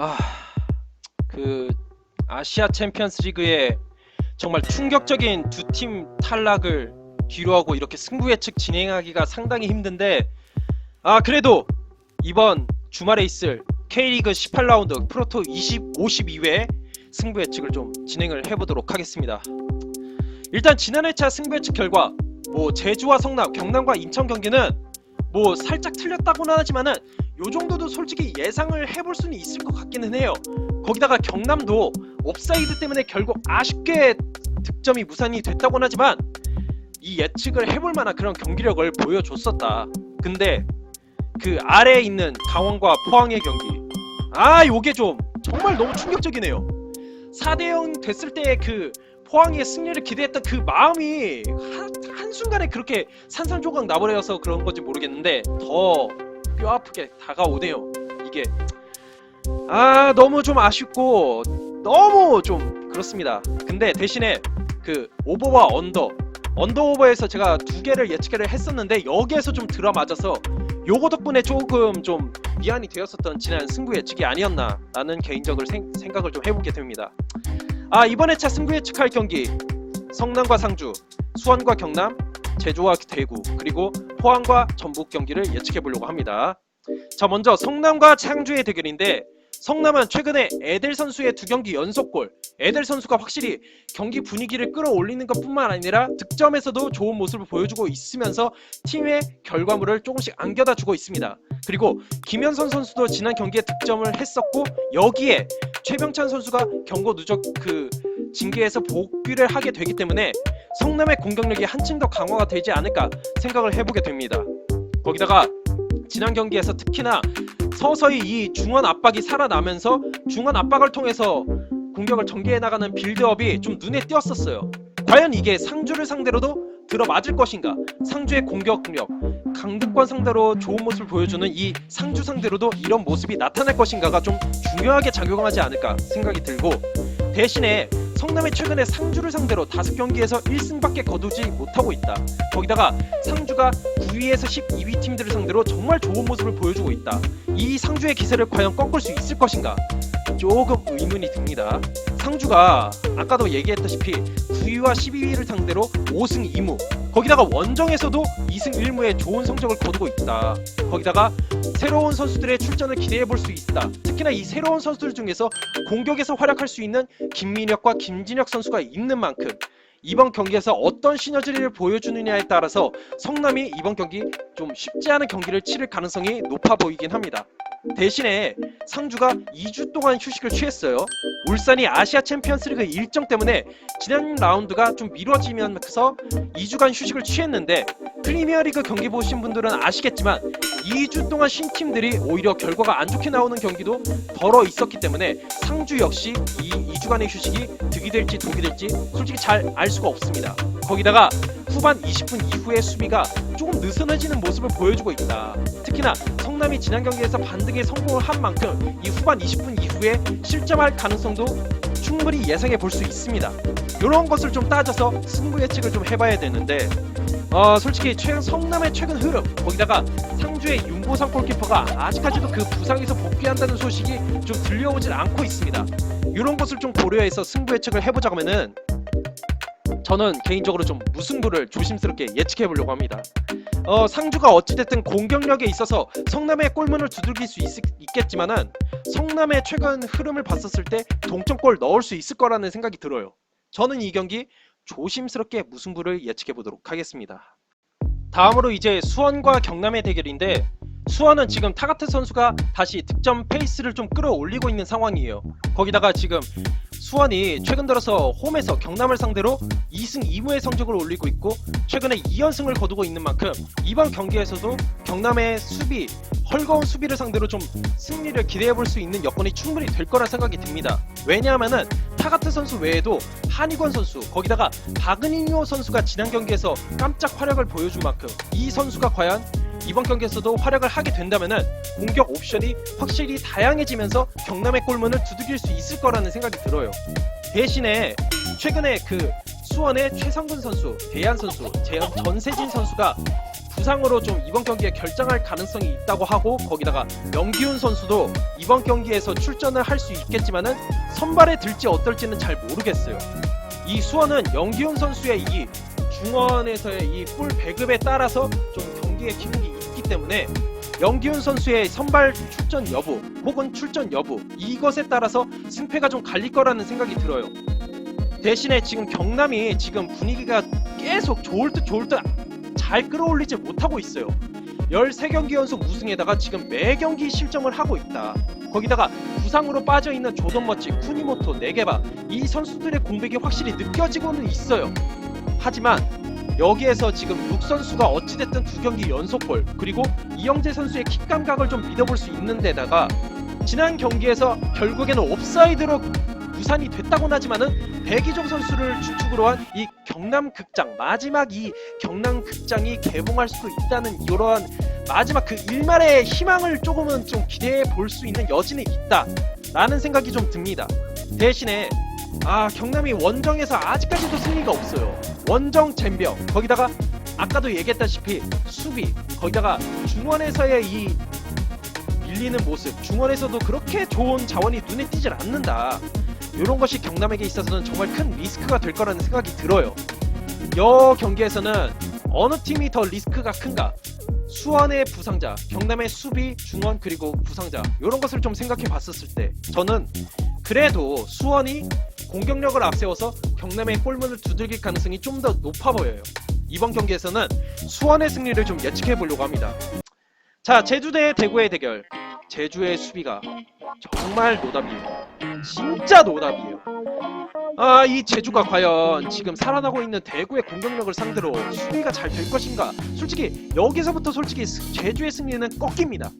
아, 그 아시아 챔피언스 리그에 정말 충격적인 두 팀 탈락을 뒤로하고 이렇게 승부 예측 진행하기가 상당히 힘든데 아 그래도 이번 주말에 있을 K리그 18라운드 프로토 20, 52회 승부 예측을 좀 진행을 해보도록 하겠습니다. 일단 지난 회차 승부 예측 결과 뭐 제주와 성남, 경남과 인천 경기는 뭐 살짝 틀렸다고는 하지만은 요 정도도 솔직히 예상을 해볼 수는 있을 것 같기는 해요. 거기다가 경남도 옵사이드 때문에 결국 아쉽게 득점이 무산이 됐다고는 하지만 이 예측을 해볼 만한 그런 경기력을 보여줬었다. 근데 그 아래에 있는 강원과 포항의 경기 아 요게 좀 정말 너무 충격적이네요. 4대0 됐을 때그 포항의 승리를 기대했던 그 마음이 한, 한순간에 그렇게 산산조각 나버려서 그런 건지 모르겠는데 더 뼈 아프게 다가오네요. 이게 아 너무 좀 아쉽고 너무 좀 그렇습니다. 근데 대신에 그 오버와 언더 언더 오버에서 제가 두 개를 예측을 했었는데 여기에서 좀 들어맞아서 요거 덕분에 조금 좀 미안이 되었었던 지난 승부 예측이 아니었나 라는 개인적으로 생, 생각을 좀 해보게 됩니다. 아 이번 회차 승부 예측할 경기 성남과 상주, 수원과 경남, 제주와 대구 그리고 포항과 전북 경기를 예측해 보려고 합니다. 자 먼저 성남과 상주의 대결인데 성남은 최근에 에델 선수의 두 경기 연속골 에델 선수가 확실히 경기 분위기를 끌어올리는 것뿐만 아니라 득점에서도 좋은 모습을 보여주고 있으면서 팀의 결과물을 조금씩 안겨다 주고 있습니다. 그리고 김현선 선수도 지난 경기에 득점을 했었고 여기에 최병찬 선수가 경고 누적 그 징계에서 복귀를 하게 되기 때문에 성남의 공격력이 한층 더 강화가 되지 않을까 생각을 해보게 됩니다. 거기다가 지난 경기에서 특히나 서서히 이 중원 압박이 살아나면서 중원 압박을 통해서 공격을 전개해 나가는 빌드업이 좀 눈에 띄었었어요. 과연 이게 상주를 상대로도 들어맞을 것인가? 상주의 공격력, 강득권 상대로 좋은 모습을 보여주는 이 상주 상대로도 이런 모습이 나타날 것인가가 좀 중요하게 작용하지 않을까 생각이 들고 대신에 성남이 최근에 상주를 상대로 다섯 경기에서 1승밖에 거두지 못하고 있다. 거기다가 상주가 9위에서 12위 팀들을 상대로 정말 좋은 모습을 보여주고 있다. 이 상주의 기세를 과연 꺾을 수 있을 것인가? 조금 의문이 듭니다. 상주가 아까도 얘기했다시피 9위와 12위를 상대로 5승 2무 거기다가 원정에서도 2승 1무의 좋은 성적을 거두고 있다. 거기다가 새로운 선수들의 출전을 기대해 볼 수 있다. 특히나 이 새로운 선수들 중에서 공격에서 활약할 수 있는 김민혁과 김진혁 선수가 있는 만큼 이번 경기에서 어떤 시너지를 보여주느냐에 따라서 성남이 이번 경기 좀 쉽지 않은 경기를 치를 가능성이 높아 보이긴 합니다. 대신에 상주가 2주 동안 휴식을 취했어요. 울산이 아시아 챔피언스리그 일정 때문에 지난 라운드가 좀 미뤄지면서 2주간 휴식을 취했는데 프리미어리그 경기 보신 분들은 아시겠지만 2주 동안 쉰 팀들이 오히려 결과가 안 좋게 나오는 경기도 덜어 있었기 때문에 상주 역시 이 2주간의 휴식이 득이 될지 독이 될지 솔직히 잘 알 수가 없습니다. 거기다가 후반 20분 이후의 수비가 조금 느슨해지는 모습을 보여주고 있다. 특히나 성남이 지난 경기에서 반등에 성공을 한 만큼 이 후반 20분 이후에 실점할 가능성도 충분히 예상해 볼 수 있습니다. 이런 것을 좀 따져서 승부 예측을 좀 해봐야 되는데 어, 솔직히 최근 성남의 최근 흐름 거기다가 상주의 윤보상 골키퍼가 아직까지도 그 부상에서 복귀한다는 소식이 좀 들려오질 않고 있습니다. 이런 것을 좀 고려해서 승부 예측을 해보자고 하면은 저는 개인적으로 좀 무승부를 조심스럽게 예측해 보려고 합니다. 어, 상주가 어찌됐든 공격력에 있어서 성남의 골문을 두들길 수 있, 있겠지만은 성남의 최근 흐름을 봤었을 때 동점골 넣을 수 있을 거라는 생각이 들어요. 저는 이 경기 조심스럽게 무승부를 예측해 보도록 하겠습니다. 다음으로 이제 수원과 경남의 대결인데 수원은 지금 타가트 선수가 다시 득점 페이스를 좀 끌어올리고 있는 상황이에요. 거기다가 지금 수원이 최근 들어서 홈에서 경남을 상대로 2승 2무의 성적을 올리고 있고 최근에 2연승을 거두고 있는 만큼 이번 경기에서도 경남의 수비 헐거운 수비를 상대로 좀 승리를 기대해 볼 수 있는 여건이 충분히 될 거라 생각이 듭니다. 왜냐하면은 타가트 선수 외에도 한희권 선수 거기다가 박은인호 선수가 지난 경기에서 깜짝 활약을 보여준 만큼 이 선수가 과연 이번 경기에서도 활약을 하게 된다면은 공격 옵션이 확실히 다양해지면서 경남의 골문을 두들길 수 있을 거라는 생각이 들어요. 대신에 최근에 그 수원의 최성근 선수, 대한 선수, 재현 전세진 선수가 부상으로 좀 이번 경기에 결정할 가능성이 있다고 하고 거기다가 명기훈 선수도 이번 경기에서 출전을 할 수 있겠지만은 선발에 들지 어떨지는 잘 모르겠어요. 이 수원은 영기훈 선수의 이 중원에서의 이풀 배급에 따라서 좀 경기의 기록이 있기 때문에 영기훈 선수의 선발 출전 여부 혹은 출전 여부 이것에 따라서 승패가 좀 갈릴 거라는 생각이 들어요. 대신에 지금 경남이 지금 분위기가 계속 좋을 듯 좋을 듯 잘 끌어올리지 못하고 있어요. 13경기 연속 우승에다가 지금 매 경기 실점을 하고 있다. 거기다가 부상으로 빠져 있는 조던 머치, 쿠니모토, 네게바 이 선수들의 공백이 확실히 느껴지고는 있어요. 하지만 여기에서 지금 룩 선수가 어찌됐든 두 경기 연속골 그리고 이영재 선수의 킥 감각을 좀 믿어볼 수 있는 데다가 지난 경기에서 결국에는 옵사이드로 무산이 됐다고는 하지만은 배기종 선수를 주축으로 한 이 경남 극장 마지막 이 경남 극장이 개봉할 수도 있다는 이러한 마지막 그 일말의 희망을 조금은 좀 기대해 볼 수 있는 여지는 있다라는 생각이 좀 듭니다. 대신에 아 경남이 원정에서 아직까지도 승리가 없어요. 원정 잼병 거기다가 아까도 얘기했다시피 수비 거기다가 중원에서의 이 밀리는 모습 중원에서도 그렇게 좋은 자원이 눈에 띄질 않는다. 이런 것이 경남에게 있어서는 정말 큰 리스크가 될 거라는 생각이 들어요. 여 경기에서는 어느 팀이 더 리스크가 큰가? 수원의 부상자, 경남의 수비, 중원 그리고 부상자 이런 것을 좀 생각해 봤었을 때 저는 그래도 수원이 공격력을 앞세워서 경남의 골문을 두들길 가능성이 좀 더 높아 보여요. 이번 경기에서는 수원의 승리를 좀 예측해 보려고 합니다. 자, 제주 대 대구의 대결. 제주의 수비가 정말 노답이에요. 진짜 노답이에요. 아, 이 제주가 과연 지금 살아나고 있는 대구의 공격력을 상대로 수비가 잘 될 것인가? 솔직히 여기서부터 솔직히 스- 제주의 승리는 꺾입니다.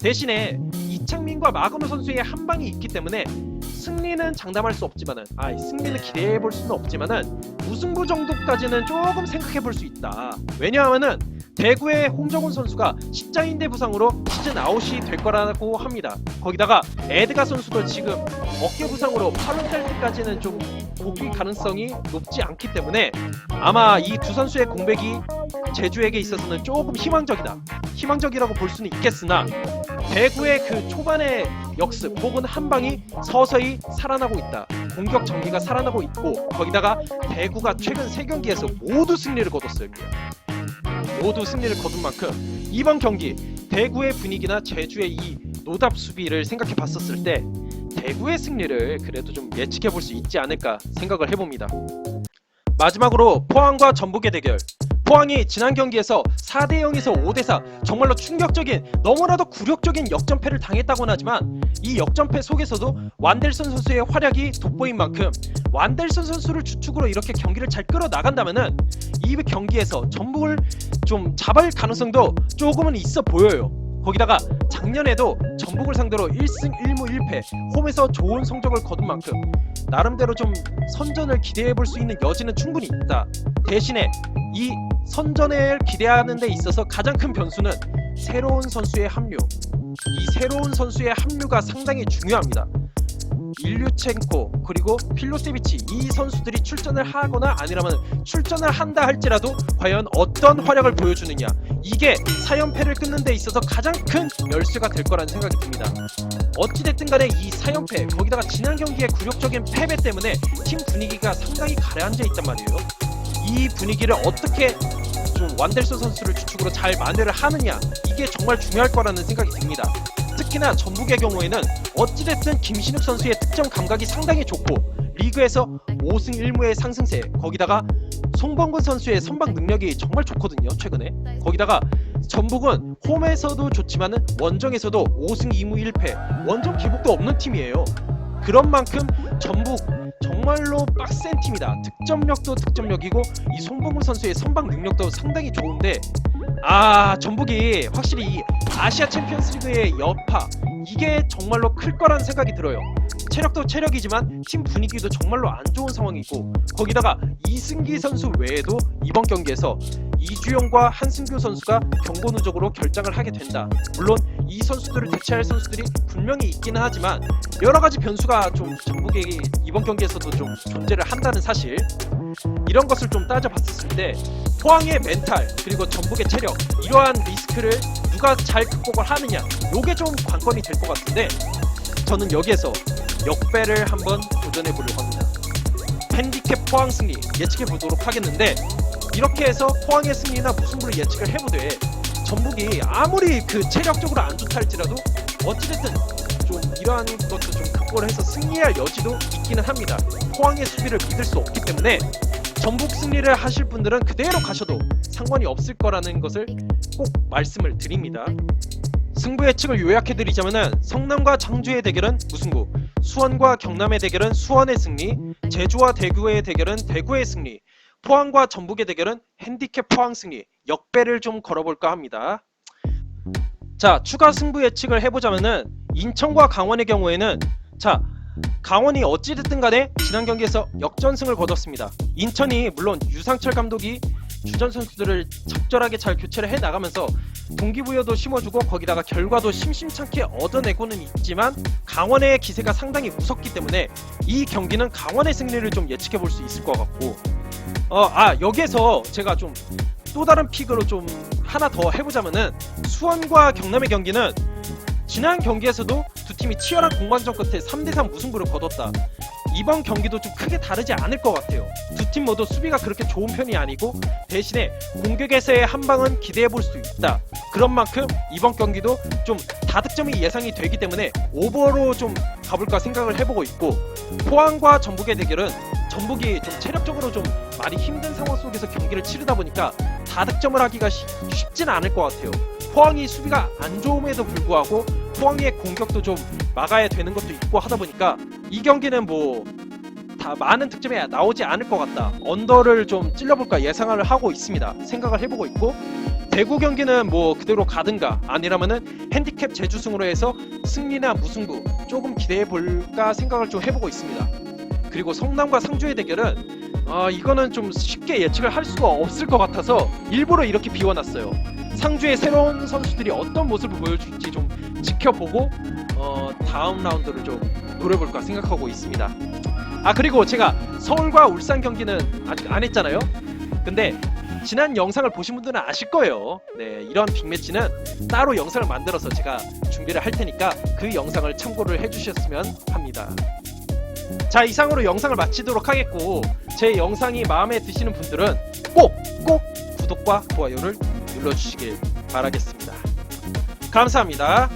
대신에 이창민과 마그노 선수의 한 방이 있기 때문에 승리는 장담할 수 없지만은 아, 이 승리는 기대해 볼 수는 없지만은 무승부 정도까지는 조금 생각해 볼 수 있다. 왜냐하면은 대구의 홍정훈 선수가 십자인대 부상으로 시즌 아웃이 될 거라고 합니다. 거기다가 에드가 선수도 지금 어깨 부상으로 8월 달 때까지는 좀 복귀 가능성이 높지 않기 때문에 아마 이 두 선수의 공백이 제주에게 있어서는 조금 희망적이다. 희망적이라고 볼 수는 있겠으나 대구의 그 초반의 역습 혹은 한 방이 서서히 살아나고 있다. 공격 전기가 살아나고 있고 거기다가 대구가 최근 세 경기에서 모두 승리를 거뒀어요. 모두 승리를 거둔 만큼 이번 경기 대구의 분위기나 제주의 이 노답 수비를 생각해 봤었을 때 대구의 승리를 그래도 좀 예측해 볼 수 있지 않을까 생각을 해봅니다. 마지막으로 포항과 전북의 대결. 포항이 지난 경기에서 4대 0에서 5대 4 정말로 충격적인 너무나도 굴욕적인 역전패를 당했다고는 하지만 이 역전패 속에서도 완델슨 선수의 활약이 돋보인 만큼 완델슨 선수를 주축으로 이렇게 경기를 잘 끌어 나간다면은 이 경기에서 전북을 좀 잡을 가능성도 조금은 있어 보여요. 거기다가 작년에도 전북을 상대로 1승 1무 1패 홈에서 좋은 성적을 거둔 만큼 나름대로 좀 선전을 기대해 볼 수 있는 여지는 충분히 있다. 대신에 이 선전을 기대하는 데 있어서 가장 큰 변수는 새로운 선수의 합류. 이 새로운 선수의 합류가 상당히 중요합니다. 일류첸코 그리고 필로세비치 이 선수들이 출전을 하거나 아니라면 출전을 한다 할지라도 과연 어떤 활약을 보여주느냐 이게 4연패를 끊는 데 있어서 가장 큰 열쇠가 될 거라는 생각이 듭니다. 어찌됐든 간에 이 4연패 거기다가 지난 경기의 굴욕적인 패배 때문에 팀 분위기가 상당히 가라앉아 있단 말이에요. 이 분위기를 어떻게 좀 완델소 선수를 주축으로 잘 만회를 하느냐 이게 정말 중요할 거라는 생각이 듭니다. 특히나 전북의 경우에는 어찌됐든 김신욱 선수의 득점 감각이 상당히 좋고 리그에서 5승 1무의 상승세 거기다가 송범근 선수의 선방 능력이 정말 좋거든요 최근에 거기다가 전북은 홈에서도 좋지만은 원정에서도 5승 2무 1패 원정 기복도 없는 팀이에요 그런 만큼 전북 정말로 빡센 팀이다 득점력도 득점력이고 이 송범근 선수의 선방 능력도 상당히 좋은데 아 전북이 확실히 이 아시아 챔피언스리그의 여파 이게 정말로 클 거라는 생각이 들어요. 체력도 체력이지만 팀 분위기도 정말로 안 좋은 상황이고 거기다가 이승기 선수 외에도 이번 경기에서 이주영과 한승규 선수가 경고 누적으로 결장을 하게 된다. 물론 이 선수들을 대체할 선수들이 분명히 있기는 하지만 여러 가지 변수가 좀 전북이 이번 경기에서도 좀 존재를 한다는 사실 이런 것을 좀 따져봤을 때 포항의 멘탈 그리고 전북의 체력 이러한 리스크를 누가 잘 극복을 하느냐 요게 좀 관건이 될 것 같은데 저는 여기에서 역배를 한번 도전해 보려고 합니다. 핸디캡 포항 승리 예측해 보도록 하겠는데 이렇게 해서 포항의 승리나 무승부를 예측을 해보되 전북이 아무리 그 체력적으로 안 좋다 할지라도 어찌됐든 좀 이러한 것도 좀 극복을 해서 승리할 여지도 있기는 합니다. 포항의 수비를 믿을 수 없기 때문에 전북 승리를 하실 분들은 그대로 가셔도 상관이 없을 거라는 것을 꼭 말씀을 드립니다. 승부 예측을 요약해드리자면은 성남과 창주의 대결은 무승부, 수원과 경남의 대결은 수원의 승리, 제주와 대구의 대결은 대구의 승리, 포항과 전북의 대결은 핸디캡 포항 승리, 역배를 좀 걸어볼까 합니다. 자, 추가 승부 예측을 해보자면은 인천과 강원의 경우에는 자, 강원이 어찌됐든 간에 지난 경기에서 역전승을 거뒀습니다. 인천이 물론 유상철 감독이 주전 선수들을 적절하게 잘 교체를 해 나가면서 동기부여도 심어주고 거기다가 결과도 심심찮게 얻어내고는 있지만 강원의 기세가 상당히 무섭기 때문에 이 경기는 강원의 승리를 좀 예측해 볼 수 있을 것 같고 어 아 여기에서 제가 좀 또 다른 픽으로 좀 하나 더 해보자면은 수원과 경남의 경기는 지난 경기에서도 두 팀이 치열한 공방전 끝에 3대3 무승부를 거뒀다. 이번 경기도 좀 크게 다르지 않을 것 같아요. 두 팀 모두 수비가 그렇게 좋은 편이 아니고 대신에 공격에서의 한 방은 기대해 볼 수 있다. 그런 만큼 이번 경기도 좀 다득점이 예상이 되기 때문에 오버로 좀 가볼까 생각을 해보고 있고 포항과 전북의 대결은 전북이 좀 체력적으로 좀 많이 힘든 상황 속에서 경기를 치르다 보니까 다득점을 하기가 쉬- 쉽진 않을 것 같아요. 포항이 수비가 안 좋음에도 불구하고 포항의 공격도 좀 막아야 되는 것도 있고 하다 보니까 이 경기는 뭐 다 많은 득점이 나오지 않을 것 같다. 언더를 좀 찔러볼까 예상을 하고 있습니다. 생각을 해보고 있고 대구 경기는 뭐 그대로 가든가 아니라면은 핸디캡 재주승으로 해서 승리나 무승부 조금 기대해 볼까 생각을 좀 해보고 있습니다. 그리고 성남과 상주의 대결은 아 이거는 좀 쉽게 예측을 할 수가 없을 것 같아서 일부러 이렇게 비워놨어요. 상주의 새로운 선수들이 어떤 모습을 보여줄지 좀 지켜보고 어, 다음 라운드를 좀 노려볼까 생각하고 있습니다. 아 그리고 제가 서울과 울산 경기는 아직 안 했잖아요. 근데 지난 영상을 보신 분들은 아실 거예요. 네, 이런 빅매치는 따로 영상을 만들어서 제가 준비를 할 테니까 그 영상을 참고를 해주셨으면 합니다. 자 이상으로 영상을 마치도록 하겠고 제 영상이 마음에 드시는 분들은 꼭 꼭 구독과 좋아요를 눌러주시길 바라겠습니다. 감사합니다.